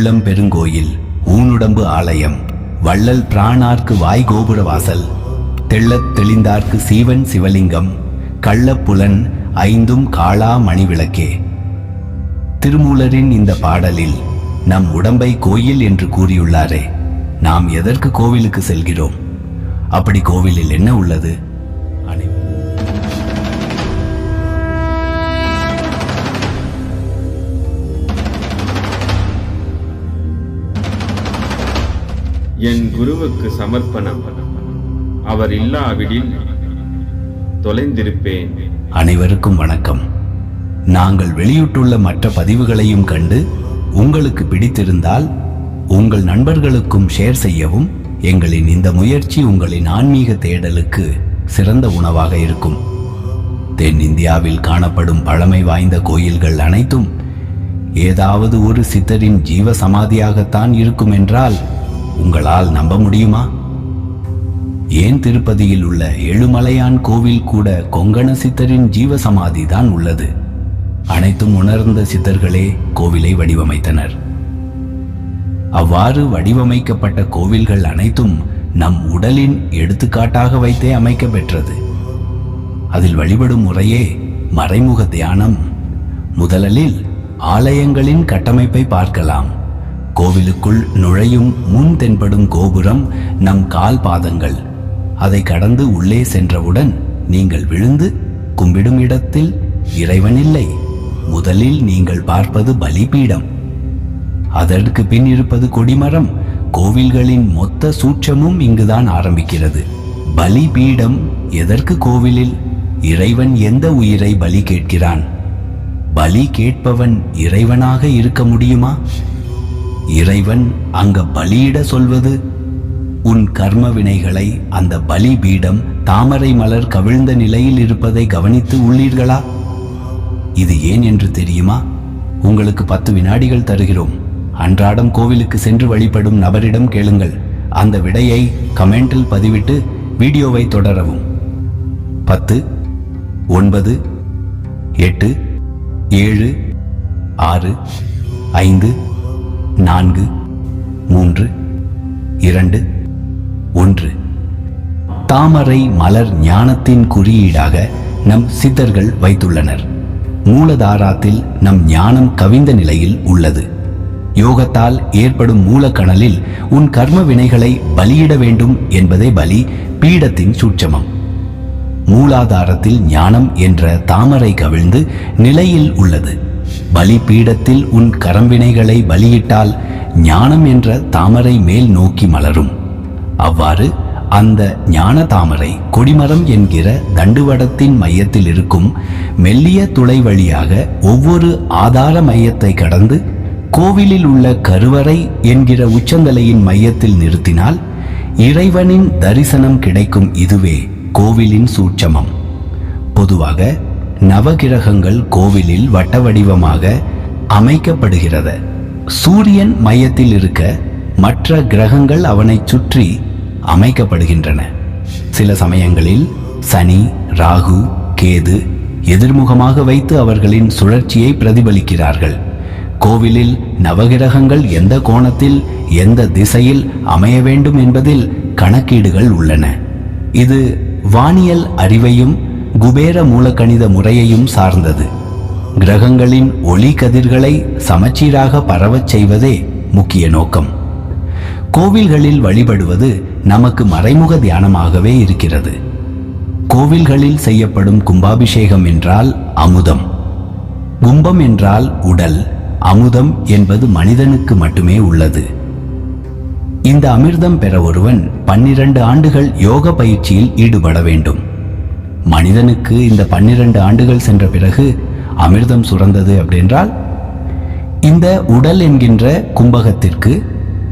உள்ளம் பெருங்கோயில் ஊனுடம்பு ஆலயம் வள்ளல் பிராணார்க்கு வாய் கோபுர வாசல் தெள்ளத் தெளிந்தார்க்கு சீவன் சிவலிங்கம் கள்ளப்புலன் ஐந்தும் காளா மணிவிளக்கே. திருமூலரின் இந்த பாடலில் நம் உடம்பை கோயில் என்று கூறியுள்ளாரே நாம் எதற்கு கோவிலுக்கு செல்கிறோம்? அப்படி கோவிலில் என்ன உள்ளது? என் குருவுக்கு சமர்ப்பணம். அவர் இல்லாவிடில் தொலைந்திருப்பேன். அனைவருக்கும் வணக்கம். நாங்கள் வெளியிட்டுள்ள மற்ற பதிவுகளையும் கண்டு உங்களுக்கு பிடித்திருந்தால் உங்கள் நண்பர்களுக்கும் ஷேர் செய்யவும் எங்களின் இந்த முயற்சி உங்களின் ஆன்மீக தேடலுக்கு சிறந்த உணவாக இருக்கும். தென்னிந்தியாவில் காணப்படும் பழமை வாய்ந்த கோயில்கள் அனைத்தும் ஏதாவது ஒரு சித்தரின் ஜீவ சமாதியாகத்தான் இருக்கும் என்றால் உங்களால் நம்ப முடியுமா? ஏன் திருப்பதியில் உள்ள ஏழுமலையான் கோவில் கூட கொங்கண சித்தரின் ஜீவ சமாதி தான் உள்ளது? அனைத்தும் உணர்ந்த சித்தர்களே கோவிலை வடிவமைத்தனர். அவ்வாறு வடிவமைக்கப்பட்ட கோவில்கள் அனைத்தும் நம் உடலின் எடுத்துக்காட்டாக வைத்தே அமைக்க பெற்றது அதில் வழிபடும் முறையே மறைமுக தியானம். முதலில் ஆலயங்களின் கட்டமைப்பை பார்க்கலாம். கோவிலுக்குள் நுழையும் முன் தென்படும் கோபுரம் நம் கால் பாதங்கள். அதை கடந்து உள்ளே சென்றவுடன் நீங்கள் விழுந்து கும்பிடும் இடத்தில் இறைவன் இல்லை முதலில் நீங்கள் பார்ப்பது பலிபீடம். அதற்கு பின் இருப்பது கொடிமரம். கோவில்களின் மொத்த சூட்சமும் இங்குதான் ஆரம்பிக்கிறது. பலி பீடம் எதற்கு கோவிலில்? இறைவன் எந்த உயிரை பலி கேட்கிறான்? பலி கேட்பவன் இறைவனாக இருக்க முடியுமா? இறைவன் அங்க பலியிட சொல்வது? உன் கர்ம வினைகளை அந்த பலி பீடம் தாமரை மலர் கவிழ்ந்த நிலையில் இருப்பதை கவனித்து உள்ளீர்களா? இது ஏன் என்று தெரியுமா? உங்களுக்கு பத்து வினாடிகள் தருகிறோம். அன்றாடம் கோவிலுக்கு சென்று வழிபடும் நபரிடம் கேளுங்கள். அந்த விடையை கமெண்டில் பதிவிட்டு வீடியோவை தொடரவும். பத்து ஒன்பது எட்டு ஏழு ஆறு ஐந்து நான்கு மூன்று இரண்டு ஒன்று. தாமரை மலர் ஞானத்தின் குறியீடாக நம் சித்தர்கள் வைத்துள்ளனர். மூலதாராத்தில் நம் ஞானம் கவிந்த நிலையில் உள்ளது. யோகத்தால் ஏற்படும் மூலக்கணலில் உன் கர்ம வினைகளை பலியிட வேண்டும் என்பதே பலி பீடத்தின் சூட்சமம். மூலாதாரத்தில் ஞானம் என்ற தாமரை கவிழ்ந்து நிலையில் உள்ளது. பலிபீடத்தில் உன் கரம்பினைகளை பலியிட்டால் ஞானம் என்ற தாமரை மேல் நோக்கி மலரும். அவ்வாறு அந்த ஞான தாமரை கொடிமரம் என்கிற தண்டுவடத்தின் மையத்தில் இருக்கும் மெல்லிய துளை வழியாக ஒவ்வொரு ஆதார மையத்தை கடந்து கோவிலில் உள்ள கருவறை என்கிற உச்சந்தலையின் மையத்தில் நிறுத்தினால் இறைவனின் தரிசனம் கிடைக்கும் இதுவே கோவிலின் சூட்சமம். பொதுவாக நவகிரகங்கள் கோவிலில் வட்ட வடிவமாக அமைக்கப்படுகிறது. சூரியன் மையத்தில் இருக்க மற்ற கிரகங்கள் அவனைச் சுற்றி அமைக்கப்படுகின்றன. சில சமயங்களில் சனி ராகு கேது எதிர்முகமாக வைத்து அவர்களின் சுழற்சியை பிரதிபலிக்கிறார்கள். கோவிலில் நவகிரகங்கள் எந்த கோணத்தில் எந்த திசையில் அமைய வேண்டும் என்பதில் கணக்கீடுகள் உள்ளன. இது வானியல் அறிவையும் குபேர மூலக்கணித முறையையும் சார்ந்தது. கிரகங்களின் ஒளி கதிர்களை சமச்சீராக பரவச் செய்வதே முக்கிய நோக்கம். கோவில்களில் வழிபடுவது நமக்கு மறைமுக தியானமாகவே இருக்கிறது. கோவில்களில் செய்யப்படும் கும்பாபிஷேகம் என்றால் அமுதம். கும்பம் என்றால் உடல் அமுதம் என்பது மனிதனுக்கு மட்டுமே உள்ளது. இந்த அமிர்தம் பெற ஒருவன் பன்னிரண்டு ஆண்டுகள் யோக பயிற்சியில் ஈடுபட வேண்டும். மனிதனுக்கு இந்த பன்னிரண்டு ஆண்டுகள் சென்ற பிறகு அமிர்தம் சுரந்தது அப்படின்றால் இந்த உடல் என்கின்ற கும்பகத்திற்கு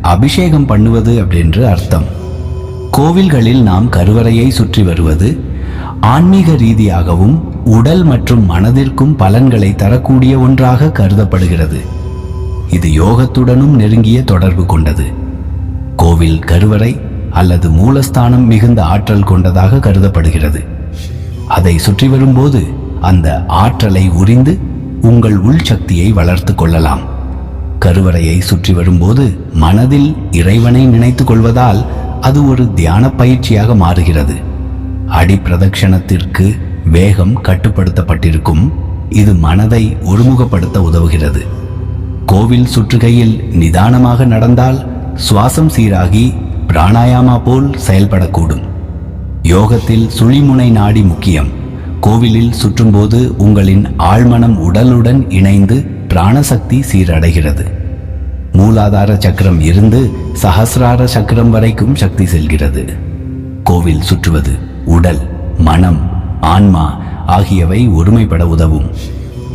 அபிஷேகம் பண்ணுவது அப்படின்று அர்த்தம். கோவில்களில் நாம் கருவறையை சுற்றி வருவது ஆன்மீக ரீதியாகவும் உடல் மற்றும் மனதிற்கும் பலன்களை தரக்கூடிய ஒன்றாக கருதப்படுகிறது. இது யோகத்துடனும் நெருங்கிய தொடர்பு கொண்டது. கோவில் கருவறை அல்லது மூலஸ்தானம் மிகுந்த ஆற்றல் கொண்டதாக கருதப்படுகிறது. அதை சுற்றி வரும்போது அந்த ஆற்றலை உறிந்து உங்கள் உள் சக்தியை வளர்த்து கொள்ளலாம். கருவறையை சுற்றி வரும்போது மனதில் இறைவனை நினைத்துக் கொள்வதால் அது ஒரு தியான பயிற்சியாக மாறுகிறது. அடிப்பிரதட்சணத்திற்கு வேகம் கட்டுப்படுத்தப்பட்டிருக்கும். இது மனதை ஒருமுகப்படுத்த உதவுகிறது. கோவில் சுற்றுகையில் நிதானமாக நடந்தால் சுவாசம் சீராகி பிராணாயாமா போல் செயல்படக்கூடும். யோகத்தில் சுழிமுனை நாடி முக்கியம். கோவிலில் சுற்றும்போது உங்களின் ஆழ்மனம் உடலுடன் இணைந்து பிராணசக்தி சீரடைகிறது. மூலாதார சக்கரம் இருந்து சஹசிரார சக்கரம் வரைக்கும் சக்தி செல்கிறது. கோவில் சுற்றுவது உடல் மனம் ஆன்மா ஆகியவை ஒருமைப்பட உதவும்.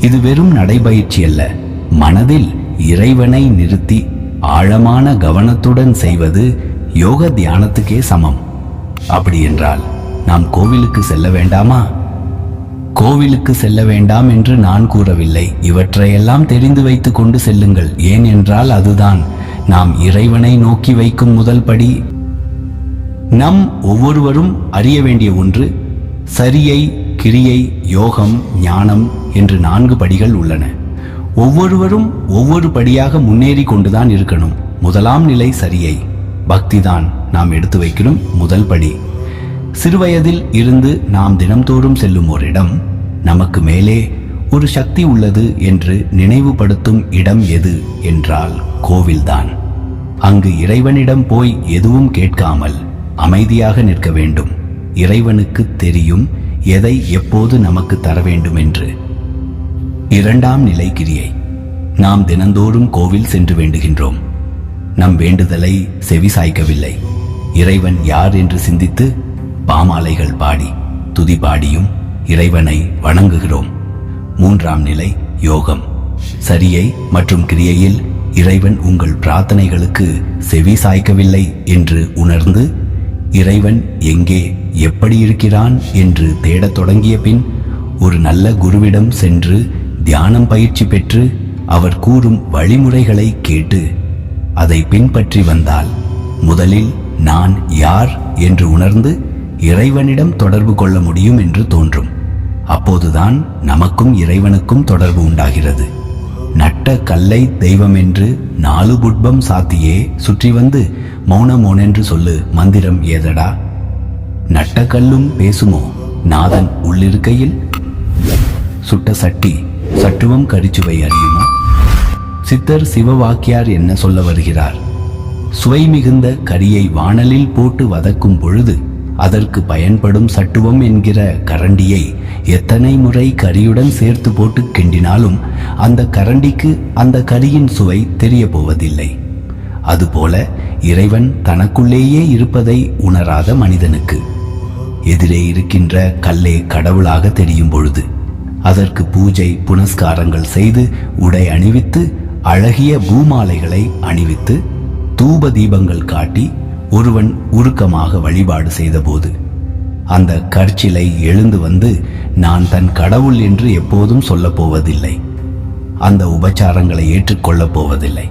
இது வெறும் நடைபயிற்சி அல்ல. மனதில் இறைவனை நிறுத்தி ஆழமான கவனத்துடன் செய்வது யோக தியானத்துக்கே சமம். அப்படி என்றால் நாம் கோவிலுக்கு செல்ல வேண்டாமா? கோவிலுக்கு செல்ல வேண்டாம் என்று நான் கூறவில்லை. இவற்றையெல்லாம் தெரிந்து வைத்துக் கொண்டு செல்லுங்கள். ஏன் என்றால் அதுதான் நாம் இறைவனை நோக்கி வைக்கும் முதல் படி. நம் ஒவ்வொருவரும் அறிய வேண்டிய ஒன்று சரியை கிரியை யோகம் ஞானம் என்று நான்கு படிகள் உள்ளன. ஒவ்வொருவரும் ஒவ்வொரு படியாக முன்னேறி கொண்டுதான் இருக்கணும். முதலாம் நிலை சரியை. பக்திதான். நாம் எடுத்து வைக்கிறோம் முதல் படி. சிறுவயதில் இருந்து நாம் தினம்தோறும் செல்லும் ஒரு இடம் நமக்கு மேலே ஒரு சக்தி உள்ளது என்று நினைவுபடுத்தும் இடம் எது என்றால் கோவில்தான். அங்கு இறைவனிடம் போய் எதுவும் கேட்காமல் அமைதியாக நிற்க வேண்டும். இறைவனுக்கு தெரியும் எதை எப்போது நமக்கு தர வேண்டும் என்று. இரண்டாம் நிலை கிரியை. நாம் தினந்தோறும் கோவில் சென்று வேண்டுகின்றோம். நம் வேண்டுதலை செவி சாய்க்கவில்லை. இறைவன் யார் என்று சிந்தித்து பாமாலைகள் பாடி துதி பாடியும் இறைவனை வணங்குகிறோம். மூன்றாம் நிலை யோகம். சரியை மற்றும் கிரியையில் இறைவன் உங்கள் பிரார்த்தனைகளுக்கு செவி சாய்க்கவில்லை என்று உணர்ந்து இறைவன் எங்கே எப்படி இருக்கிறான் என்று தேடத் தொடங்கிய பின் ஒரு நல்ல குருவிடம் சென்று தியானம் பயிற்சி பெற்று அவர் கூறும் வழிமுறைகளை கேட்டு அதை பின்பற்றி வந்தால் முதலில் நான் யார் என்று உணர்ந்து இறைவனிடம் தொடர்பு கொள்ள முடியும் என்று தோன்றும். அப்போதுதான் நமக்கும் இறைவனுக்கும் தொடர்பு உண்டாகிறது. நட்ட கல்லை தெய்வம் என்று நாலு புட்பம் சாத்தியே சுற்றி வந்து மௌனமோனென்று சொல்லு மந்திரம் ஏதடா? நட்ட கல்லும் பேசுமோ? நாதன் உள்ளிருக்கையில் சுட்ட சட்டி சட்டுவம் கரிச்சுவை அறியுமோ? சித்தர் சிவவாக்கியார் என்ன சொல்ல வருகிறார்? சுவை மிகுந்த கரியை வாணலில் போட்டு வதக்கும் பொழுது அதற்கு பயன்படும் சட்டுவம் என்கிற கரண்டியை எத்தனை முறை கரியுடன் சேர்த்து போட்டு கிண்டினாலும் அந்த கரண்டிக்கு அந்த கரியின் சுவை தெரிய போவதில்லை அதுபோல இறைவன் தனக்குள்ளேயே இருப்பதை உணராத மனிதனுக்கு. எதிரே இருக்கின்ற கல்லே கடவுளாக தெரியும் பொழுது அதற்கு பூஜை புனஸ்காரங்கள் செய்து உடை அணிவித்து அழகிய பூமாலைகளை அணிவித்து தூப தீபங்கள் காட்டி ஒருவன் உருக்கமாக வழிபாடு செய்தபோது அந்த கற்சிலை எழுந்து வந்து நான் தன் கடவுள் என்று எப்போதும் சொல்லப் போவதில்லை. அந்த உபச்சாரங்களை ஏற்றுக்கொள்ளப் போவதில்லை.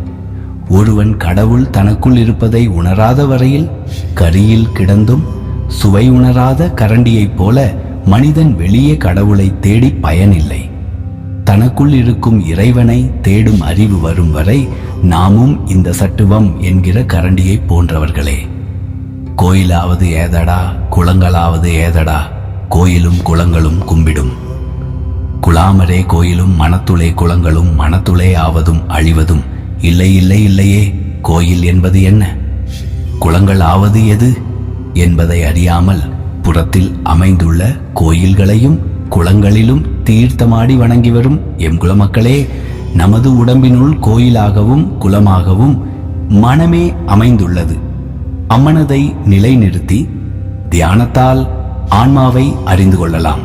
ஒருவன் கடவுள் தனக்குள் இருப்பதை உணராத வரையில் கரியில் கிடந்தும் சுவை உணராத கரண்டியைப் போல மனிதன் வெளியே கடவுளை தேடி பயனில்லை. தனக்குள் இருக்கும் இறைவனை தேடும் அறிவு வரும் வரை நாமும் இந்த சட்டுவம் என்கிற கரண்டியை போன்றவர்களே. கோயிலாவது ஏதடா குளங்களாவது ஏதடா கோயிலும் குளங்களும் கும்பிடும். குலாமரே கோயிலும் மனத்துளை குளங்களும் மனத்துளே ஆவதும் அழிவதும். இல்லை இல்லை இல்லையே கோயில் என்பது என்ன? குளங்கள் ஆவது எது? என்பதை அறியாமல் புறத்தில் அமைந்துள்ள கோயில்களையும் குளங்களிலும் தீர்த்தமாடி வணங்கி வரும் எம் குலமக்களே நமது உடம்பினுள் கோயிலாகவும் குலமாகவும் மனமே அமைந்துள்ளது. அம்மனதை நிலைநிறுத்தி தியானத்தால் ஆன்மாவை அறிந்து கொள்ளலாம்.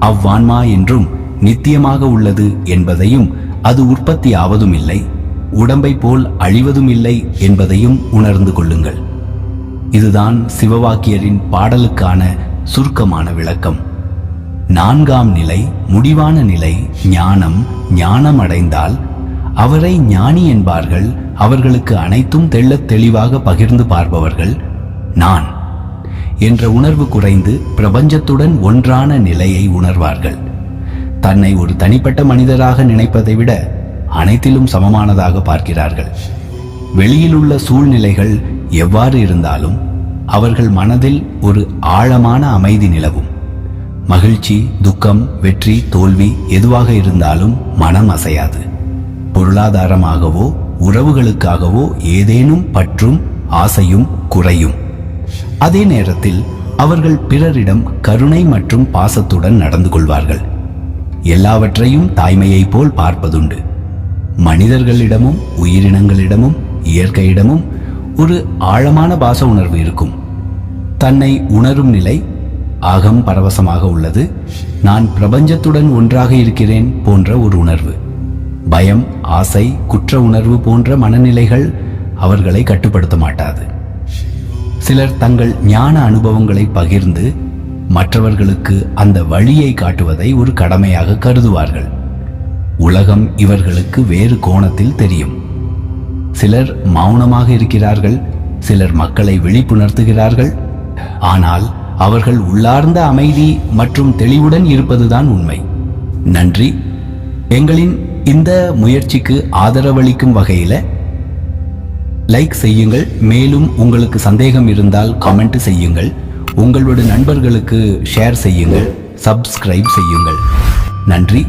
அவ்வான்மா என்றும் நித்தியமாக உள்ளது என்பதையும் அது உற்பத்தி ஆவதும் இல்லை உடம்பை போல் அழிவதும் இல்லை என்பதையும் உணர்ந்து கொள்ளுங்கள். இதுதான் சிவவாக்கியரின் பாடலுக்கான சுருக்கமான விளக்கம். நான்காம் நிலை முடிவான நிலை ஞானம் ஞானம் அடைந்தால் அவரை ஞானி என்பார்கள். அவர்களுக்கு அனைத்தும் தெள்ளத் தெளிவாக பகிர்ந்து பார்ப்பவர்கள் நான் என்ற உணர்வு குறைந்து பிரபஞ்சத்துடன் ஒன்றான நிலையை உணர்வார்கள். தன்னை ஒரு தனிப்பட்ட மனிதராக நினைப்பதை விட அனைத்திலும் சமமானதாக பார்க்கிறார்கள். வெளியிலுள்ள சூழ்நிலைகள் எவ்வாறு இருந்தாலும் அவர்கள் மனதில் ஒரு ஆழமான அமைதி நிலவும். மகிழ்ச்சி துக்கம் வெற்றி தோல்வி எதுவாக இருந்தாலும் மனம் அசையாது. பொருளாதாரமாகவோ உறவுகளுக்காகவோ ஏதேனும் பற்றும் ஆசையும் குறையும். அதே நேரத்தில் அவர்கள் பிறரிடம் கருணை மற்றும் பாசத்துடன் நடந்து கொள்வார்கள். எல்லாவற்றையும் தாய்மையைப் போல் பார்ப்பதுண்டு. மனிதர்களிடமும் உயிரினங்களிடமும் இயற்கையிடமும் ஒரு ஆழமான பாச உணர்வு இருக்கும். தன்னை உணரும் நிலை அகம் பரவசமாக உள்ளது. நான் பிரபஞ்சத்துடன் ஒன்றாக இருக்கிறேன் போன்ற ஒரு உணர்வு. பயம் ஆசை குற்ற உணர்வு போன்ற மனநிலைகள் அவர்களை கட்டுப்படுத்த மாட்டாது. சிலர் தங்கள் ஞான அனுபவங்களை பகிர்ந்து மற்றவர்களுக்கு அந்த வழியை காட்டுவதை ஒரு கடமையாக கருதுவார்கள். உலகம் இவர்களுக்கு வேறு கோணத்தில் தெரியும். சிலர் மௌனமாக இருக்கிறார்கள் சிலர் மக்களை விழிப்புணர்த்துகிறார்கள். ஆனால் அவர்கள் உள்ளார்ந்த அமைதி மற்றும் தெளிவுடன் இருப்பதுதான் உண்மை. நன்றி. எங்களின் இந்த முயற்சிக்கு ஆதரவளிக்கும் வகையில் லைக் செய்யுங்கள். மேலும் உங்களுக்கு சந்தேகம் இருந்தால் கமெண்ட் செய்யுங்கள். உங்களோட நண்பர்களுக்கு ஷேர் செய்யுங்கள். சப்ஸ்கிரைப் செய்யுங்கள். நன்றி.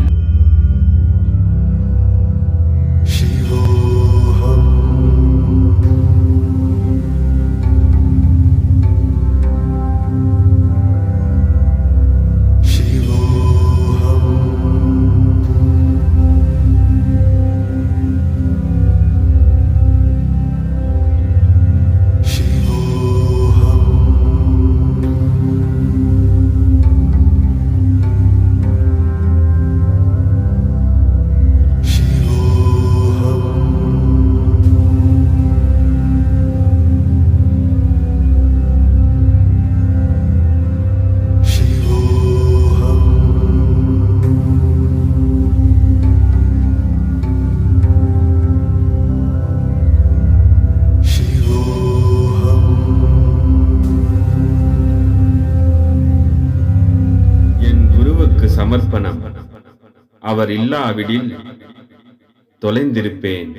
அவர் இல்லாவிடில் தொலைந்திருப்பேன்.